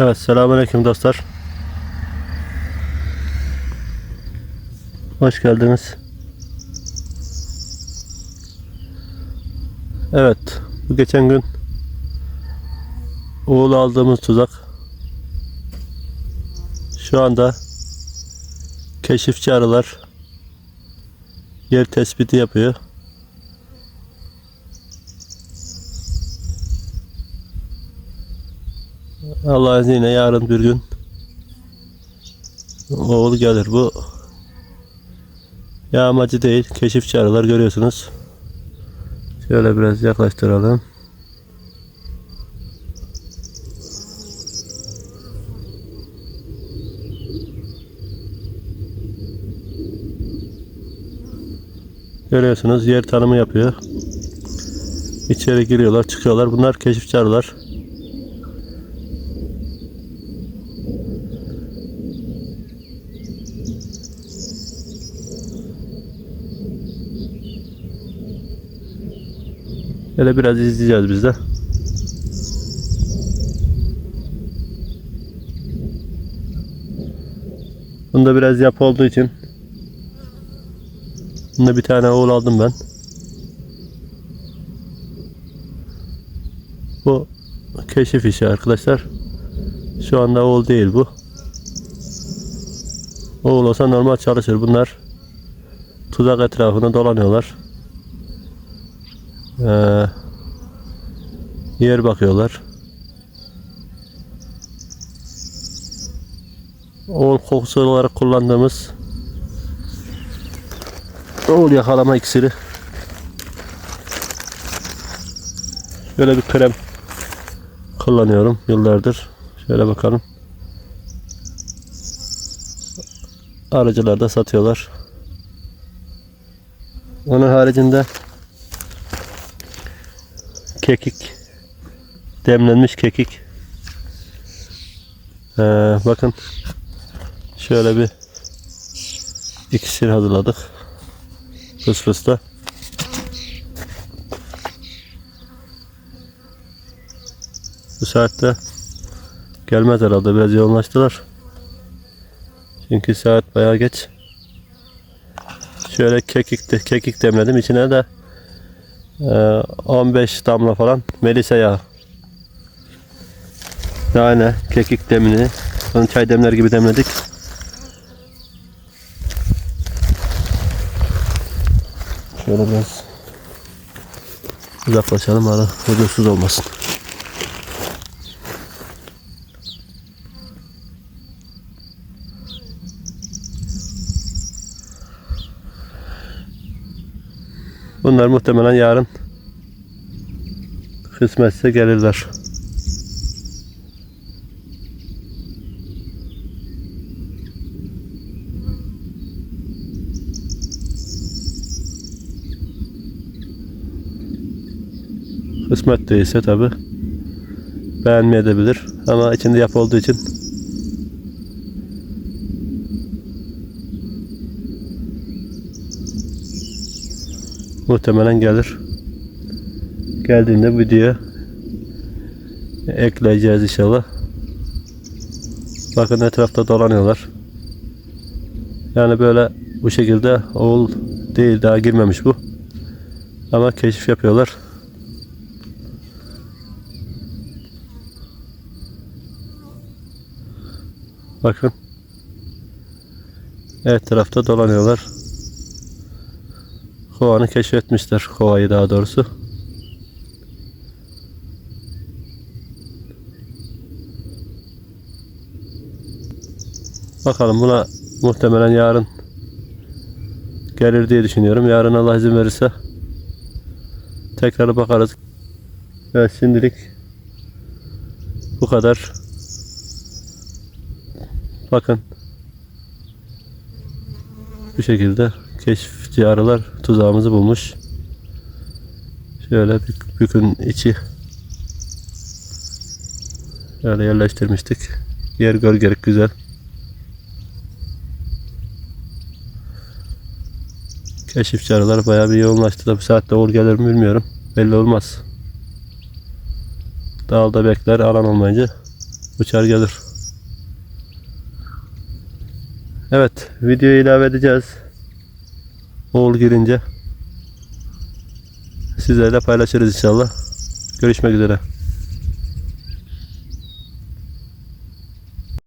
Evet selamünaleyküm dostlar. Hoş geldiniz. Evet bu geçen gün oğul aldığımız tuzak şu anda keşifçi arılar yer tespiti yapıyor. Allah izniyle yarın bir gün oğul gelir. Bu yağmacı değil. Keşifçi arılar görüyorsunuz. Şöyle biraz yaklaştıralım. Görüyorsunuz yer tanımı yapıyor. İçeri giriyorlar, çıkıyorlar. Bunlar keşifçi arılar. Böyle biraz izleyeceğiz biz de. Bunda biraz yapı olduğu için Bunda bir tane oğul aldım ben. Bu keşif işi arkadaşlar. Şu anda oğul değil bu. Oğul olsa normal çalışır. Bunlar tuzak etrafında dolanıyorlar. Ee, yer bakıyorlar. Oğul kokusu olarak kullandığımız oğul yakalama iksiri. Böyle bir krem kullanıyorum yıllardır. Şöyle bakalım. Arıcılar da satıyorlar. Onun haricinde kekik demlenmiş kekik. Ee, bakın şöyle bir iksir hazırladık. Fıs fısla bu saatte gelmez herhalde biraz yoğunlaştılar. Çünkü saat bayağı geç. Şöyle kekik de, kekik demledim içine de 15 damla falan melisa yağı. Yani kekik demini onu çay demler gibi demledik. Şöyle biraz uzaklaşalım ara huzursuz olmasın. Bunlar muhtemelen yarın kısmetse gelirler. Kısmet değilse tabi beğenmeyebilir ama içinde yapı olduğu için muhtemelen gelir. Geldiğinde videoya ekleyeceğiz inşallah. Bakın etrafta dolanıyorlar. Yani böyle bu şekilde oğul değil daha girmemiş bu. Ama keşif yapıyorlar. Bakın. Etrafta dolanıyorlar. Kovanı keşfetmişler. Kovayı daha doğrusu. Bakalım buna muhtemelen yarın gelir diye düşünüyorum. Yarın Allah izin verirse tekrar bakarız. Evet şimdilik bu kadar. Bakın bu şekilde keşifçi arılar tuzağımızı bulmuş. Şöyle bük, bükün içi şöyle yerleştirmiştik. Yer gölgelik güzel. Keşifçi arılar bayağı bir yoğunlaştı da bu saatte uğur gelir mi bilmiyorum. Belli olmaz. Dağda bekler alan olmayınca uçar gelir. Evet, videoyu ilave edeceğiz. Oğul girince sizlerle paylaşırız inşallah. Görüşmek üzere.